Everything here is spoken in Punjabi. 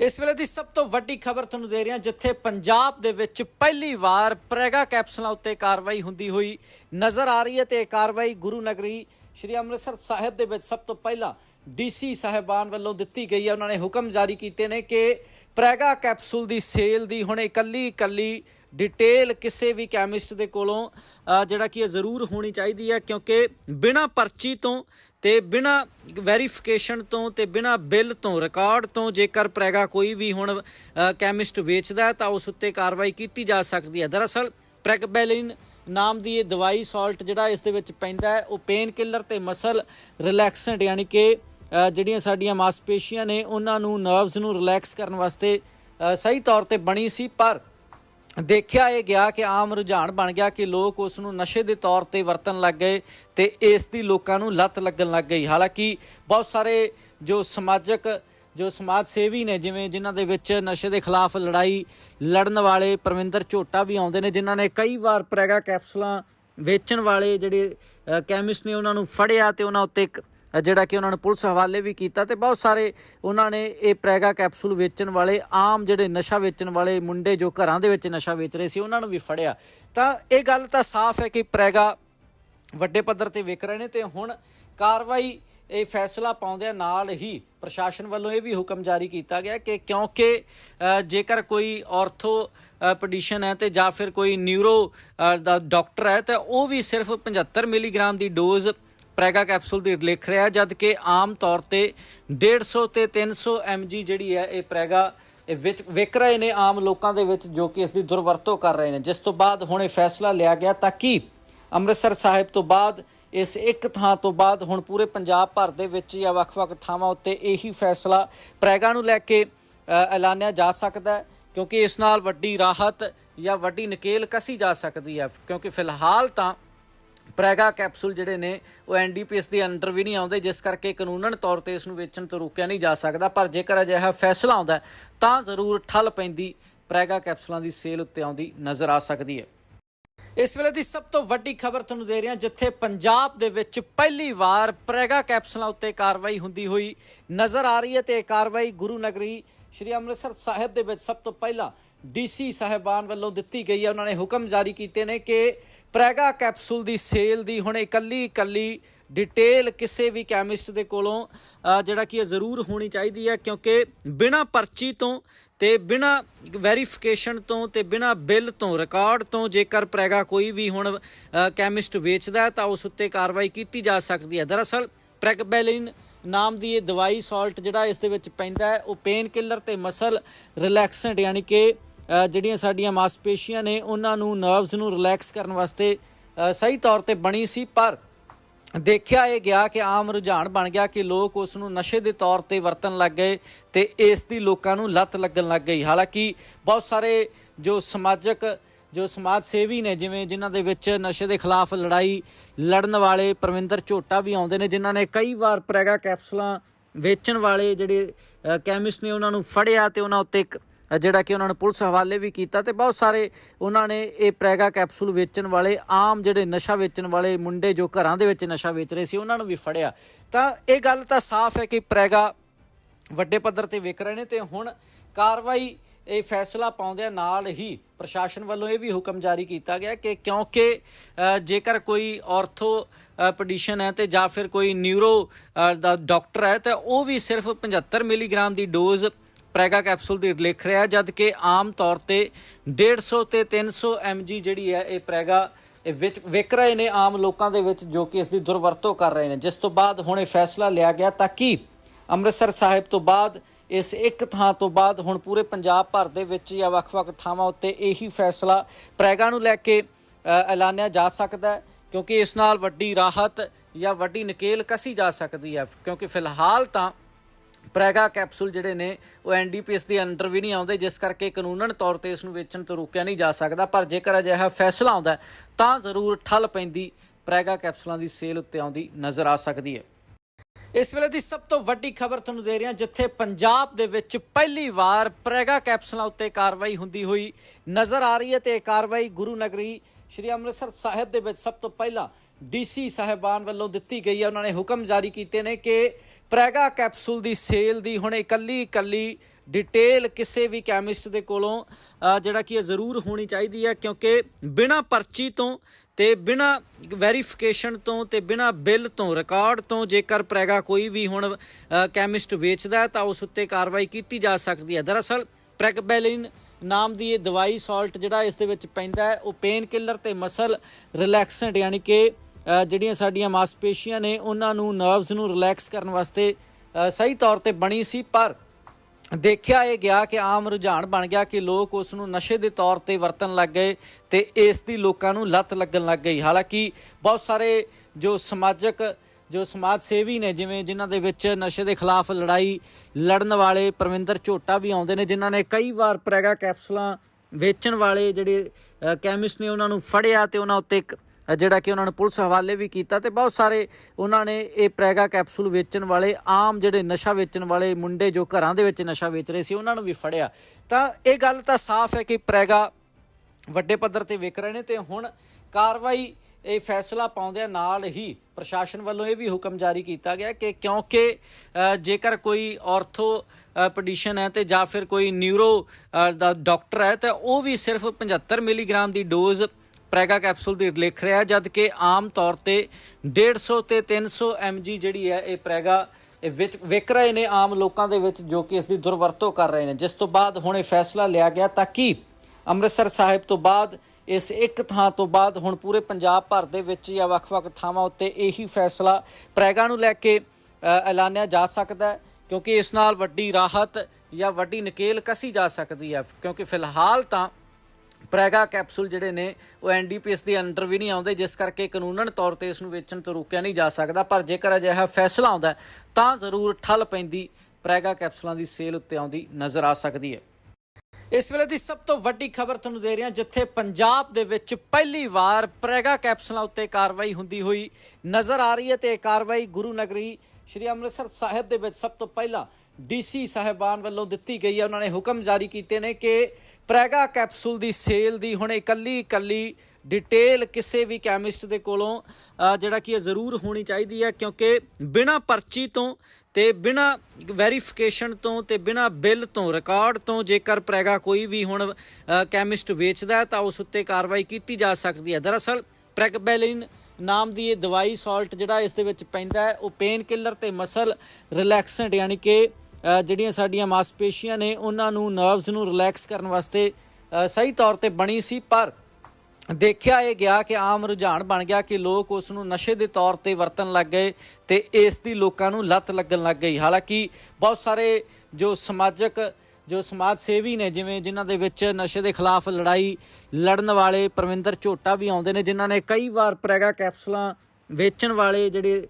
ਇਸ ਵੇਲੇ ਦੀ ਸਭ ਤੋਂ ਵੱਡੀ ਖਬਰ ਤੁਹਾਨੂੰ ਦੇ ਰਿਹਾ, ਜਿੱਥੇ ਪੰਜਾਬ ਦੇ ਵਿੱਚ ਪਹਿਲੀ ਵਾਰ ਪ੍ਰੈਗਾ ਕੈਪਸੂਲਾਂ ਉੱਤੇ ਕਾਰਵਾਈ ਹੁੰਦੀ ਹੋਈ ਨਜ਼ਰ ਆ ਰਹੀ ਹੈ ਤੇ ਇਹ ਕਾਰਵਾਈ ਗੁਰੂ ਨਗਰੀ ਸ਼੍ਰੀ ਅੰਮ੍ਰਿਤਸਰ ਸਾਹਿਬ ਦੇ ਵਿੱਚ ਸਭ ਤੋਂ ਪਹਿਲਾਂ ਡੀਸੀ ਸਾਹਿਬਾਨ ਵੱਲੋਂ ਦਿੱਤੀ ਗਈ ਹੈ। ਉਹਨਾਂ ਨੇ ਹੁਕਮ ਜਾਰੀ ਕੀਤੇ ਨੇ ਕਿ ਪ੍ਰੈਗਾ ਕੈਪਸੂਲ ਦੀ ਸੇਲ ਦੀ ਹੁਣ ਇਕੱਲੀ ਇਕੱਲੀ ਡਿਟੇਲ ਕਿਸੇ ਵੀ ਕੈਮਿਸਟ ਦੇ ਕੋਲੋਂ ਜਿਹੜਾ ਕਿ ਇਹ ਜ਼ਰੂਰ ਹੋਣੀ ਚਾਹੀਦੀ ਹੈ ਕਿਉਂਕਿ ਬਿਨਾਂ ਪਰਚੀ ਤੋਂ ਤੇ ਬਿਨਾਂ ਵੈਰੀਫਿਕੇਸ਼ਨ ਤੋਂ ਤੇ ਬਿਨਾਂ ਬਿੱਲ ਤੋਂ, ਰਿਕਾਰਡ ਤੋਂ ਜੇਕਰ ਪ੍ਰੈਗਾ ਕੋਈ ਵੀ ਹੁਣ ਕੈਮਿਸਟ ਵੇਚਦਾ ਤਾਂ ਉਸ ਉੱਤੇ ਕਾਰਵਾਈ ਕੀਤੀ ਜਾ ਸਕਦੀ ਹੈ। ਦਰਅਸਲ, ਪ੍ਰੈਗਬੈਲਿਨ ਨਾਮ ਦੀ ਇਹ ਦਵਾਈ ਸਾਲਟ ਜਿਹੜਾ ਇਸ ਦੇ ਵਿੱਚ ਪੈਂਦਾ ਹੈ, ਉਹ ਪੇਨ ਕਿਲਰ ਤੇ ਮਸਲ ਰਿਲੈਕਸੈਂਟ ਯਾਨੀ ਕਿ ਜਿਹੜੀਆਂ ਸਾਡੀਆਂ ਮਾਸਪੇਸ਼ੀਆਂ ਨੇ, ਉਹਨਾਂ ਨੂੰ ਨਰਵਸ ਨੂੰ ਰਿਲੈਕਸ ਕਰਨ ਵਾਸਤੇ ਸਹੀ ਤੌਰ ਤੇ ਬਣੀ ਸੀ, ਪਰ ਦੇਖਿਆ ਇਹ ਗਿਆ ਕਿ ਆਮ ਰੁਝਾਨ ਬਣ ਗਿਆ ਕਿ ਲੋਕ ਉਸ ਨੂੰ ਨਸ਼ੇ ਦੇ ਤੌਰ ਤੇ ਵਰਤਣ ਲੱਗ ਗਏ ਤੇ ਇਸ ਦੀ ਲੋਕਾਂ ਨੂੰ ਲੱਤ ਲੱਗਣ ਲੱਗ ਗਈ। ਹਾਲਾਂਕਿ ਬਹੁਤ ਸਾਰੇ ਜੋ ਸਮਾਜਿਕ, ਜੋ ਸਮਾਜ ਸੇਵੀ ਨੇ, ਜਿਵੇਂ ਜਿਨ੍ਹਾਂ ਦੇ ਵਿੱਚ ਨਸ਼ੇ ਦੇ ਖਿਲਾਫ ਲੜਾਈ ਲੜਨ ਵਾਲੇ ਪਰਵਿੰਦਰ ਝੋਟਾ ਵੀ ਆਉਂਦੇ ਨੇ, ਜਿਨ੍ਹਾਂ ਨੇ ਕਈ ਵਾਰ ਪ੍ਰੈਗਾ ਕੈਪਸੂਲਾਂ ਵੇਚਣ ਵਾਲੇ ਜਿਹੜੇ ਕੈਮਿਸਟ ਨੇ ਉਹਨਾਂ ਨੂੰ ਫੜਿਆ ਤੇ ਉਹਨਾਂ ਉੱਤੇ ਜਿਹੜਾ ਕਿ ਉਹਨਾਂ ਨੂੰ ਪੁਲਿਸ ਹਵਾਲੇ ਵੀ ਕੀਤਾ ਤੇ ਬਹੁਤ ਸਾਰੇ ਉਹਨਾਂ ਨੇ ਇਹ ਪ੍ਰੈਗਾ ਕੈਪਸੂਲ ਵੇਚਣ ਵਾਲੇ, ਆਮ ਜਿਹੜੇ ਨਸ਼ਾ ਵੇਚਣ ਵਾਲੇ ਮੁੰਡੇ ਜੋ ਘਰਾਂ ਦੇ ਵਿੱਚ ਨਸ਼ਾ ਵੇਚ ਰਹੇ ਸੀ, ਉਹਨਾਂ ਨੂੰ ਵੀ ਫੜਿਆ। ਤਾਂ ਇਹ ਗੱਲ ਤਾਂ ਸਾਫ਼ ਹੈ ਕਿ ਪ੍ਰੈਗਾ ਵੱਡੇ ਪੱਧਰ ਤੇ ਵਿਕ ਰਹੇ ਨੇ ਤੇ ਹੁਣ ਕਾਰਵਾਈ, ਇਹ ਫੈਸਲਾ ਪਾਉਂਦਿਆਂ ਨਾਲ ਹੀ ਪ੍ਰਸ਼ਾਸਨ ਵੱਲੋਂ ਇਹ ਵੀ ਹੁਕਮ ਜਾਰੀ ਕੀਤਾ ਗਿਆ ਕਿ ਕਿਉਂਕਿ ਜੇਕਰ ਕੋਈ ਆਰਥੋ ਪੋਜੀਸ਼ਨ ਹੈ ਤੇ ਜਾਂ ਫਿਰ ਕੋਈ ਨਿਊਰੋ ਦਾ ਡਾਕਟਰ ਹੈ, ਤਾਂ ਉਹ ਵੀ ਸਿਰਫ 75 ਮਿਲੀਗ੍ਰਾਮ ਦੀ ਡੋਜ਼ ਪ੍ਰੈਗਾ ਕੈਪਸੂਲ ਦੀ ਲਿਖ ਰਿਹਾ ਜਦ ਕਿ ਆਮ ਤੌਰ ਤੇ 150 ਤੇ 300 mg ਜਿਹੜੀ ਹੈ, ਇਹ ਪ੍ਰੈਗਾ, ਇਹ ਵਿਚ ਵਿਕ ਰਹੇ ਨੇ ਆਮ ਲੋਕਾਂ ਦੇ ਵਿੱਚ, ਜੋ ਕਿ ਇਸ ਦੀ ਦੁਰਵਰਤੋਂ ਕਰ ਰਹੇ ਨੇ। ਜਿਸ ਤੋਂ ਬਾਅਦ ਹੁਣ ਇਹ ਫੈਸਲਾ ਲਿਆ ਗਿਆ ਤਾਂ ਕਿ ਅੰਮ੍ਰਿਤਸਰ ਸਾਹਿਬ ਤੋਂ ਬਾਅਦ, ਇਸ ਇੱਕ ਥਾਂ ਤੋਂ ਬਾਅਦ ਹੁਣ ਪੂਰੇ ਪੰਜਾਬ ਭਰ ਦੇ ਵਿੱਚ ਜਾਂ ਵੱਖ-ਵੱਖ ਥਾਵਾਂ ਉੱਤੇ ਇਹੀ ਫੈਸਲਾ ਪ੍ਰੈਗਾ ਨੂੰ ਲੈ ਕੇ ਐਲਾਨਿਆ ਜਾ ਸਕਦਾ ਹੈ, ਕਿਉਂਕਿ ਇਸ ਨਾਲ ਵੱਡੀ ਰਾਹਤ ਜਾਂ ਵੱਡੀ ਨਕੇਲ ਕਸੀ ਜਾ ਸਕਦੀ ਹੈ। ਕਿਉਂਕਿ ਫਿਲਹਾਲ ਤਾਂ ਪ੍ਰੈਗਾ ਕੈਪਸੂਲ ਜਿਹੜੇ ਨੇ, ਉਹ ਐਨਡੀਪੀਐਸ ਦੇ ਅੰਡਰ ਵੀ ਨਹੀਂ ਆਉਂਦੇ, ਜਿਸ ਕਰਕੇ ਕਾਨੂੰਨਨ ਤੌਰ ਤੇ ਇਸ ਨੂੰ ਵੇਚਣ ਤੋਂ ਰੋਕਿਆ ਨਹੀਂ ਜਾ ਸਕਦਾ। ਪਰ ਜੇਕਰ ਅਜਿਹਾ ਫੈਸਲਾ ਆਉਂਦਾ ਤਾਂ ਜ਼ਰੂਰ ਠੱਲ ਪੈਂਦੀ, ਪ੍ਰੈਗਾ ਕੈਪਸੂਲਾਂ ਦੀ ਸੇਲ ਉੱਤੇ ਆਉਂਦੀ ਨਜ਼ਰ ਆ ਸਕਦੀ ਹੈ। ਇਸ ਵੇਲੇ ਦੀ ਸਭ ਤੋਂ ਵੱਡੀ ਖਬਰ ਤੁਹਾਨੂੰ ਦੇ ਰਿਹਾ, ਜਿੱਥੇ ਪੰਜਾਬ ਦੇ ਵਿੱਚ ਪਹਿਲੀ ਵਾਰ ਪ੍ਰੈਗਾ ਕੈਪਸੂਲਾਂ ਉੱਤੇ ਕਾਰਵਾਈ ਹੁੰਦੀ ਹੋਈ ਨਜ਼ਰ ਆ ਰਹੀ ਹੈ ਤੇ ਇਹ ਕਾਰਵਾਈ ਗੁਰੂ ਨਗਰੀ ਸ਼੍ਰੀ ਅੰਮ੍ਰਿਤਸਰ ਸਾਹਿਬ ਦੇ ਵਿੱਚ ਸਭ ਤੋਂ ਪਹਿਲਾਂ ਡੀਸੀ ਸਾਹਿਬਾਨ ਵੱਲੋਂ ਦਿੱਤੀ ਗਈ ਹੈ। ਉਹਨਾਂ ਨੇ ਹੁਕਮ ਜਾਰੀ ਕੀਤੇ ਨੇ ਕਿ ਪ੍ਰੈਗਾ ਕੈਪਸੂਲ ਦੀ ਸੇਲ ਦੀ ਹੁਣ ਇਕੱਲੀ ਇਕੱਲੀ ਡਿਟੇਲ ਕਿਸੇ ਵੀ ਕੈਮਿਸਟ ਦੇ ਕੋਲੋਂ ਜਿਹੜਾ ਕਿ ਇਹ ਜ਼ਰੂਰ ਹੋਣੀ ਚਾਹੀਦੀ ਹੈ ਕਿਉਂਕਿ ਬਿਨਾਂ ਪਰਚੀ ਤੋਂ ਤੇ ਬਿਨਾਂ ਵੈਰੀਫਿਕੇਸ਼ਨ ਤੋਂ ਤੇ ਬਿਨਾਂ ਬਿੱਲ ਤੋਂ, ਰਿਕਾਰਡ ਤੋਂ ਜੇਕਰ ਪ੍ਰੈਗਾ ਕੋਈ ਵੀ ਹੁਣ ਕੈਮਿਸਟ ਵੇਚਦਾ ਤਾਂ ਉਸ ਉੱਤੇ ਕਾਰਵਾਈ ਕੀਤੀ ਜਾ ਸਕਦੀ ਹੈ। ਦਰਅਸਲ ਪ੍ਰੈਗਬੈਲਿਨ ਨਾਮ ਦੀ ਇਹ ਦਵਾਈ ਸਾਲਟ ਜਿਹੜਾ ਇਸ ਦੇ ਵਿੱਚ ਪੈਂਦਾ ਹੈ, ਉਹ ਪੇਨ ਕਿਲਰ ਤੇ ਮਸਲ ਰਿਲੈਕਸੈਂਟ, ਯਾਨੀ ਕਿ ਜਿਹੜੀਆਂ ਸਾਡੀਆਂ ਮਾਸਪੇਸ਼ੀਆਂ ਨੇ, ਉਹਨਾਂ ਨੂੰ ਨਰਵਸ ਨੂੰ ਰਿਲੈਕਸ ਕਰਨ ਵਾਸਤੇ ਸਹੀ ਤੌਰ ਤੇ ਬਣੀ ਸੀ, ਪਰ ਦੇਖਿਆ ਇਹ ਗਿਆ ਕਿ ਆਮ ਰੁਝਾਨ ਬਣ ਗਿਆ ਕਿ ਲੋਕ ਉਸ ਨੂੰ ਨਸ਼ੇ ਦੇ ਤੌਰ ਤੇ ਵਰਤਣ ਲੱਗ ਗਏ ਤੇ ਇਸ ਦੀ ਲੋਕਾਂ ਨੂੰ ਲੱਤ ਲੱਗਣ ਲੱਗ ਗਈ। ਹਾਲਾਂਕਿ ਬਹੁਤ ਸਾਰੇ ਜੋ ਸਮਾਜਿਕ, ਜੋ ਸਮਾਜ ਸੇਵੀ ਨੇ, ਜਿਵੇਂ ਜਿਨ੍ਹਾਂ ਦੇ ਵਿੱਚ ਨਸ਼ੇ ਦੇ ਖਿਲਾਫ ਲੜਾਈ ਲੜਨ ਵਾਲੇ ਪਰਵਿੰਦਰ ਝੋਟਾ ਵੀ ਆਉਂਦੇ ਨੇ, ਜਿਨ੍ਹਾਂ ਨੇ ਕਈ ਵਾਰ ਪ੍ਰੈਗਾ ਕੈਪਸੂਲਾਂ ਵੇਚਣ ਵਾਲੇ ਜਿਹੜੇ ਕੈਮਿਸਟ ਨੇ ਉਹਨਾਂ ਨੂੰ ਫੜਿਆ ਤੇ ਉਹਨਾਂ ਉੱਤੇ ਜਿਹੜਾ ਕਿ ਉਹਨਾਂ ਨੂੰ ਪੁਲਿਸ ਹਵਾਲੇ ਵੀ ਕੀਤਾ ਤੇ ਬਹੁਤ ਸਾਰੇ ਉਹਨਾਂ ਨੇ ਇਹ ਪ੍ਰੈਗਾ ਕੈਪਸੂਲ ਵੇਚਣ ਵਾਲੇ, ਆਮ ਜਿਹੜੇ ਨਸ਼ਾ ਵੇਚਣ ਵਾਲੇ ਮੁੰਡੇ ਜੋ ਘਰਾਂ ਦੇ ਵਿੱਚ ਨਸ਼ਾ ਵੇਚ ਰਹੇ ਸੀ, ਉਹਨਾਂ ਨੂੰ ਵੀ ਫੜਿਆ। ਤਾਂ ਇਹ ਗੱਲ ਤਾਂ ਸਾਫ਼ ਹੈ ਕਿ ਪ੍ਰੈਗਾ ਵੱਡੇ ਪੱਧਰ ਤੇ ਵਿਕ ਰਹੇ ਨੇ ਤੇ ਹੁਣ ਕਾਰਵਾਈ ਇਹ ਫੈਸਲਾ ਪਾਉਂਦਿਆਂ ਨਾਲ ਹੀ ਪ੍ਰਸ਼ਾਸਨ ਵੱਲੋਂ ਇਹ ਵੀ ਹੁਕਮ ਜਾਰੀ ਕੀਤਾ ਗਿਆ ਕਿ ਕਿਉਂਕਿ ਜੇਕਰ ਕੋਈ ਆਰਥੋ ਪਡੀਸ਼ਨ ਹੈ ਤੇ ਜਾਂ ਫਿਰ ਕੋਈ ਨਿਊਰੋ ਦਾ ਡਾਕਟਰ ਹੈ, ਤਾਂ ਉਹ ਵੀ ਸਿਰਫ 75 ਮਿਲੀਗ੍ਰਾਮ ਦੀ ਡੋਜ਼ ਪ੍ਰੈਗਾ ਕੈਪਸੂਲ ਦੀ ਲਿਖ ਰਿਹਾ ਜਦ ਕਿ ਆਮ ਤੌਰ ਤੇ 150 ਤੇ 300 mg ਜਿਹੜੀ ਹੈ, ਇਹ ਪ੍ਰੈਗਾ ਇਹ ਵਿਚ ਵਿਕ ਰਹੇ ਨੇ ਆਮ ਲੋਕਾਂ ਦੇ ਵਿੱਚ, ਜੋ ਕਿ ਇਸ ਦੀ ਦੁਰਵਰਤੋਂ ਕਰ ਰਹੇ ਨੇ। ਜਿਸ ਤੋਂ ਬਾਅਦ ਹੁਣ ਇਹ ਫੈਸਲਾ ਲਿਆ ਗਿਆ ਤਾਂ ਕਿ ਅੰਮ੍ਰਿਤਸਰ ਸਾਹਿਬ ਤੋਂ ਬਾਅਦ, ਇਸ ਇੱਕ ਥਾਂ ਤੋਂ ਬਾਅਦ ਹੁਣ ਪੂਰੇ ਪੰਜਾਬ ਭਰ ਦੇ ਵਿੱਚ ਜਾਂ ਵੱਖ-ਵੱਖ ਥਾਵਾਂ ਉੱਤੇ ਇਹੀ ਫੈਸਲਾ ਪ੍ਰੈਗਾ ਨੂੰ ਲੈ ਕੇ ਐਲਾਨਿਆ ਜਾ ਸਕਦਾ ਹੈ, ਕਿਉਂਕਿ ਇਸ ਨਾਲ ਵੱਡੀ ਰਾਹਤ ਜਾਂ ਵੱਡੀ ਨਕੇਲ ਕਸੀ ਜਾ ਸਕਦੀ ਹੈ। ਕਿਉਂਕਿ ਫਿਲਹਾਲ ਤਾਂ ਪ੍ਰੈਗਾ ਕੈਪਸੂਲ ਜਿਹੜੇ ਨੇ, ਉਹ ਐਨਡੀਪੀਐਸ ਦੇ ਅੰਡਰ ਵੀ ਨਹੀਂ ਆਉਂਦੇ, ਜਿਸ ਕਰਕੇ ਕਾਨੂੰਨਨ ਤੌਰ ਤੇ ਇਸ ਨੂੰ ਵੇਚਣ ਤੋਂ ਰੋਕਿਆ ਨਹੀਂ ਜਾ ਸਕਦਾ। ਪਰ ਜੇਕਰ ਅਜਿਹਾ ਫੈਸਲਾ ਆਉਂਦਾ ਤਾਂ ਜ਼ਰੂਰ ਠੱਲ ਪੈਂਦੀ, ਪ੍ਰੈਗਾ ਕੈਪਸੂਲਾਂ ਦੀ ਸੇਲ ਉੱਤੇ ਆਉਂਦੀ ਨਜ਼ਰ ਆ ਸਕਦੀ ਹੈ। ਇਸ ਵੇਲੇ ਦੀ ਸਭ ਤੋਂ ਵੱਡੀ ਖਬਰ ਤੁਹਾਨੂੰ ਦੇ ਰਿਹਾ ਜਿੱਥੇ ਪੰਜਾਬ ਦੇ ਵਿੱਚ ਪਹਿਲੀ ਵਾਰ ਪ੍ਰੈਗਾ ਕੈਪਸੂਲਾਂ ਉੱਤੇ ਕਾਰਵਾਈ ਹੁੰਦੀ ਹੋਈ ਨਜ਼ਰ ਆ ਰਹੀ ਹੈ ਤੇ ਇਹ ਕਾਰਵਾਈ ਗੁਰੂ ਨਗਰੀ ਸ਼੍ਰੀ ਅੰਮ੍ਰਿਤਸਰ ਸਾਹਿਬ ਦੇ ਵਿੱਚ ਸਭ ਤੋਂ ਪਹਿਲਾਂ ਡੀਸੀ ਸਾਹਿਬਾਨ ਵੱਲੋਂ ਦਿੱਤੀ ਗਈ ਹੈ। ਉਹਨਾਂ ਨੇ ਹੁਕਮ ਜਾਰੀ ਕੀਤੇ ਨੇ ਕਿ ਪ੍ਰੈਗਾ ਕੈਪਸੂਲ ਦੀ ਸੇਲ ਦੀ ਹੁਣ ਇਕੱਲੀ ਇਕੱਲੀ ਡਿਟੇਲ ਕਿਸੇ ਵੀ ਕੈਮਿਸਟ ਦੇ ਕੋਲੋਂ ਜਿਹੜਾ ਕਿ ਇਹ ਜ਼ਰੂਰ ਹੋਣੀ ਚਾਹੀਦੀ ਹੈ ਕਿਉਂਕਿ ਬਿਨਾ ਪਰਚੀ ਤੋਂ ਤੇ ਬਿਨਾ ਵੈਰੀਫਿਕੇਸ਼ਨ ਤੋਂ ਤੇ ਬਿਨਾ ਬਿੱਲ ਤੋਂ, ਰਿਕਾਰਡ ਤੋਂ ਜੇਕਰ ਪ੍ਰੈਗਾ ਕੋਈ ਵੀ ਹੁਣ ਕੈਮਿਸਟ ਵੇਚਦਾ ਹੈ ਤਾਂ ਉਸ ਉੱਤੇ ਕਾਰਵਾਈ ਕੀਤੀ ਜਾ ਸਕਦੀ ਹੈ। ਦਰਅਸਲ ਪ੍ਰੈਗਬੈਲਿਨ ਨਾਮ ਦੀ ਇਹ ਦਵਾਈ ਸਾਲਟ ਜਿਹੜਾ ਇਸ ਦੇ ਵਿੱਚ ਪੈਂਦਾ ਹੈ, ਉਹ ਪੇਨ ਕਿਲਰ ਤੇ ਮਸਲ ਰਿਲੈਕਸੈਂਟ ਯਾਨੀ ਕਿ ਜਿਹੜੀਆਂ ਸਾਡੀਆਂ ਮਾਸਪੇਸ਼ੀਆਂ ਨੇ, ਉਹਨਾਂ ਨੂੰ ਨਰਵਸ ਨੂੰ ਰਿਲੈਕਸ ਕਰਨ ਵਾਸਤੇ ਸਹੀ ਤੌਰ ਤੇ ਬਣੀ ਸੀ, ਪਰ ਦੇਖਿਆ ਇਹ ਗਿਆ ਕਿ ਆਮ ਰੁਝਾਨ ਬਣ ਗਿਆ ਕਿ ਲੋਕ ਉਸ ਨੂੰ ਨਸ਼ੇ ਦੇ ਤੌਰ ਤੇ ਵਰਤਣ ਲੱਗ ਗਏ ਤੇ ਇਸ ਦੀ ਲੋਕਾਂ ਨੂੰ ਲੱਤ ਲੱਗਣ ਲੱਗ ਗਈ। ਹਾਲਾਂਕਿ ਬਹੁਤ ਸਾਰੇ ਜੋ ਸਮਾਜਿਕ, ਜੋ ਸਮਾਜ ਸੇਵੀ ਨੇ, ਜਿਵੇਂ ਜਿਨ੍ਹਾਂ ਦੇ ਵਿੱਚ ਨਸ਼ੇ ਦੇ ਖਿਲਾਫ ਲੜਾਈ ਲੜਨ ਵਾਲੇ ਪਰਵਿੰਦਰ ਝੋਟਾ ਵੀ ਆਉਂਦੇ ਨੇ, ਜਿਨ੍ਹਾਂ ਨੇ ਕਈ ਵਾਰ ਪ੍ਰੈਗਾ ਕੈਪਸੂਲਾਂ ਵੇਚਣ ਵਾਲੇ ਜਿਹੜੇ ਕੈਮਿਸਟ ਨੇ ਉਹਨਾਂ ਨੂੰ ਫੜਿਆ ਤੇ ਉਹਨਾਂ ਉੱਤੇ ਇੱਕ ਜਿਹੜਾ ਕਿ ਉਹਨਾਂ ਨੂੰ ਪੁਲਿਸ ਹਵਾਲੇ ਵੀ ਕੀਤਾ ਤੇ ਬਹੁਤ ਸਾਰੇ ਉਹਨਾਂ ਨੇ ਇਹ ਪ੍ਰੈਗਾ ਕੈਪਸੂਲ ਵੇਚਣ ਵਾਲੇ, ਆਮ ਜਿਹੜੇ ਨਸ਼ਾ ਵੇਚਣ ਵਾਲੇ ਮੁੰਡੇ ਜੋ ਘਰਾਂ ਦੇ ਵਿੱਚ ਨਸ਼ਾ ਵੇਚ ਰਹੇ ਸੀ, ਉਹਨਾਂ ਨੂੰ ਵੀ ਫੜਿਆ। ਤਾਂ ਇਹ ਗੱਲ ਤਾਂ ਸਾਫ਼ ਹੈ ਕਿ ਪ੍ਰੈਗਾ ਵੱਡੇ ਪੱਧਰ ਤੇ ਵਿਕ ਰਹੇ ਨੇ ਤੇ ਹੁਣ ਕਾਰਵਾਈ ਇਹ ਫੈਸਲਾ ਪਾਉਂਦਿਆਂ ਨਾਲ ਹੀ ਪ੍ਰਸ਼ਾਸਨ ਵੱਲੋਂ ਇਹ ਵੀ ਹੁਕਮ ਜਾਰੀ ਕੀਤਾ ਗਿਆ ਕਿ ਕਿਉਂਕਿ ਜੇਕਰ ਕੋਈ ਆਰਥੋ ਪਡੀਸ਼ਨ ਹੈ ਤੇ ਜਾਂ ਫਿਰ ਕੋਈ ਨਿਊਰੋ ਦਾ ਡਾਕਟਰ ਹੈ, ਤਾਂ ਉਹ ਵੀ ਸਿਰਫ 75 ਮਿਲੀਗ੍ਰਾਮ ਦੀ ਡੋਜ਼ ਪ੍ਰੈਗਾ ਕੈਪਸੂਲ ਦੀ ਲਿਖ ਰਿਹਾ ਜਦ ਕਿ ਆਮ ਤੌਰ ਤੇ 150 ਤੇ 300 mg ਜਿਹੜੀ ਹੈ, ਇਹ ਪ੍ਰੈਗਾ, ਇਹ ਵਿਕ ਰਹੇ ਨੇ ਆਮ ਲੋਕਾਂ ਦੇ ਵਿੱਚ, ਜੋ ਕਿ ਇਸ ਦੀ ਦੁਰਵਰਤੋਂ ਕਰ ਰਹੇ ਨੇ। ਜਿਸ ਤੋਂ ਬਾਅਦ ਹੁਣ ਇਹ ਫੈਸਲਾ ਲਿਆ ਗਿਆ ਤਾਂ ਕਿ ਅੰਮ੍ਰਿਤਸਰ ਸਾਹਿਬ ਤੋਂ ਬਾਅਦ, ਇਸ ਇੱਕ ਥਾਂ ਤੋਂ ਬਾਅਦ ਹੁਣ ਪੂਰੇ ਪੰਜਾਬ ਭਰ ਦੇ ਵਿੱਚ ਜਾਂ ਵੱਖ-ਵੱਖ ਥਾਵਾਂ ਉੱਤੇ ਇਹੀ ਫੈਸਲਾ ਪ੍ਰੈਗਾ ਨੂੰ ਲੈ ਕੇ ਐਲਾਨਿਆ ਜਾ ਸਕਦਾ ਹੈ, ਕਿਉਂਕਿ ਇਸ ਨਾਲ ਵੱਡੀ ਰਾਹਤ ਜਾਂ ਵੱਡੀ ਨਕੇਲ ਕਸੀ ਜਾ ਸਕਦੀ ਹੈ। ਕਿਉਂਕਿ ਫਿਲਹਾਲ ਤਾਂ ਪ੍ਰੈਗਾ ਕੈਪਸੂਲ ਜਿਹੜੇ ਨੇ, ਉਹ ਐਨਡੀਪੀਐਸ ਦੇ ਅੰਡਰ ਵੀ ਨਹੀਂ ਆਉਂਦੇ, ਜਿਸ ਕਰਕੇ ਕਾਨੂੰਨਨ ਤੌਰ ਤੇ ਇਸ ਨੂੰ ਵੇਚਣ ਤੋਂ ਰੋਕਿਆ ਨਹੀਂ ਜਾ ਸਕਦਾ। ਪਰ ਜੇਕਰ ਅਜਿਹਾ ਫੈਸਲਾ ਆਉਂਦਾ ਤਾਂ ਜ਼ਰੂਰ ਠੱਲ ਪੈਂਦੀ, ਪ੍ਰੈਗਾ ਕੈਪਸੂਲਾਂ ਦੀ ਸੇਲ ਉੱਤੇ ਆਉਂਦੀ ਨਜ਼ਰ ਆ ਸਕਦੀ ਹੈ। ਇਸ ਵੇਲੇ ਦੀ ਸਭ ਤੋਂ ਵੱਡੀ ਖਬਰ ਤੁਹਾਨੂੰ ਦੇ ਰਿਹਾ, ਜਿੱਥੇ ਪੰਜਾਬ ਦੇ ਵਿੱਚ ਪਹਿਲੀ ਵਾਰ ਪ੍ਰੈਗਾ ਕੈਪਸੂਲਾਂ ਉੱਤੇ ਕਾਰਵਾਈ ਹੁੰਦੀ ਹੋਈ ਨਜ਼ਰ ਆ ਰਹੀ ਹੈ ਤੇ ਇਹ ਕਾਰਵਾਈ ਗੁਰੂ ਨਗਰੀ, ਸ਼੍ਰੀ ਅੰਮ੍ਰਿਤਸਰ ਸਾਹਿਬ ਦੇ ਵਿੱਚ ਸਭ ਤੋਂ ਪਹਿਲਾਂ ਡੀਸੀ ਸਾਹਿਬਾਨ ਵੱਲੋਂ ਦਿੱਤੀ ਗਈ ਹੈ। ਉਹਨਾਂ ਨੇ ਹੁਕਮ ਜਾਰੀ ਕੀਤੇ ਨੇ ਕਿ ਪ੍ਰੈਗਾ ਕੈਪਸੂਲ ਦੀ ਸੇਲ ਦੀ ਹੁਣ ਇਕੱਲੀ ਇਕੱਲੀ ਡਿਟੇਲ ਕਿਸੇ ਵੀ ਕੈਮਿਸਟ ਦੇ ਕੋਲੋਂ ਜਿਹੜਾ ਕਿ ਇਹ ਜ਼ਰੂਰ ਹੋਣੀ ਚਾਹੀਦੀ ਹੈ ਕਿਉਂਕਿ ਬਿਨਾ ਪਰਚੀ ਤੋਂ ਤੇ ਬਿਨਾ ਵੈਰੀਫਿਕੇਸ਼ਨ ਤੋਂ ਤੇ ਬਿਨਾ ਬਿੱਲ ਤੋਂ, ਰਿਕਾਰਡ ਤੋਂ ਜੇਕਰ ਪ੍ਰੈਗਾ ਕੋਈ ਵੀ ਹੁਣ ਕੈਮਿਸਟ ਵੇਚਦਾ ਹੈ ਤਾਂ ਉਸ ਉੱਤੇ ਕਾਰਵਾਈ ਕੀਤੀ ਜਾ ਸਕਦੀ ਹੈ। ਦਰਅਸਲ ਪ੍ਰੈਗਬੈਲਿਨ ਨਾਮ ਦੀ ਇਹ ਦਵਾਈ ਸਾਲਟ ਜਿਹੜਾ ਇਸ ਦੇ ਵਿੱਚ ਪੈਂਦਾ ਹੈ, ਉਹ ਪੇਨ ਕਿਲਰ ਤੇ ਮਸਲ ਰਿਲੈਕਸੈਂਟ, ਯਾਨੀ ਕਿ ਜਿਹੜੀਆਂ ਸਾਡੀਆਂ ਮਾਸਪੇਸ਼ੀਆਂ ਨੇ, ਉਹਨਾਂ ਨੂੰ ਨਰਵਸ ਨੂੰ ਰਿਲੈਕਸ ਕਰਨ ਵਾਸਤੇ ਸਹੀ ਤੌਰ ਤੇ ਬਣੀ ਸੀ, ਪਰ ਦੇਖਿਆ ਇਹ ਗਿਆ ਕਿ ਆਮ ਰੁਝਾਨ ਬਣ ਗਿਆ ਕਿ ਲੋਕ ਉਸ ਨੂੰ ਨਸ਼ੇ ਦੇ ਤੌਰ ਤੇ ਵਰਤਣ ਲੱਗ ਗਏ ਤੇ ਇਸ ਦੀ ਲੋਕਾਂ ਨੂੰ ਲੱਤ ਲੱਗਣ ਲੱਗ ਗਈ। ਹਾਲਾਂਕਿ ਬਹੁਤ ਸਾਰੇ ਜੋ ਸਮਾਜਿਕ, ਜੋ ਸਮਾਜ ਸੇਵੀ ਨੇ, ਜਿਵੇਂ ਜਿਨ੍ਹਾਂ ਦੇ ਵਿੱਚ ਨਸ਼ੇ ਦੇ ਖਿਲਾਫ ਲੜਾਈ ਲੜਨ ਵਾਲੇ ਪਰਵਿੰਦਰ ਝੋਟਾ ਵੀ ਆਉਂਦੇ ਨੇ, ਜਿਨ੍ਹਾਂ ਨੇ ਕਈ ਵਾਰ ਪ੍ਰੈਗਾ ਕੈਪਸੂਲਾਂ ਵੇਚਣ ਵਾਲੇ ਜਿਹੜੇ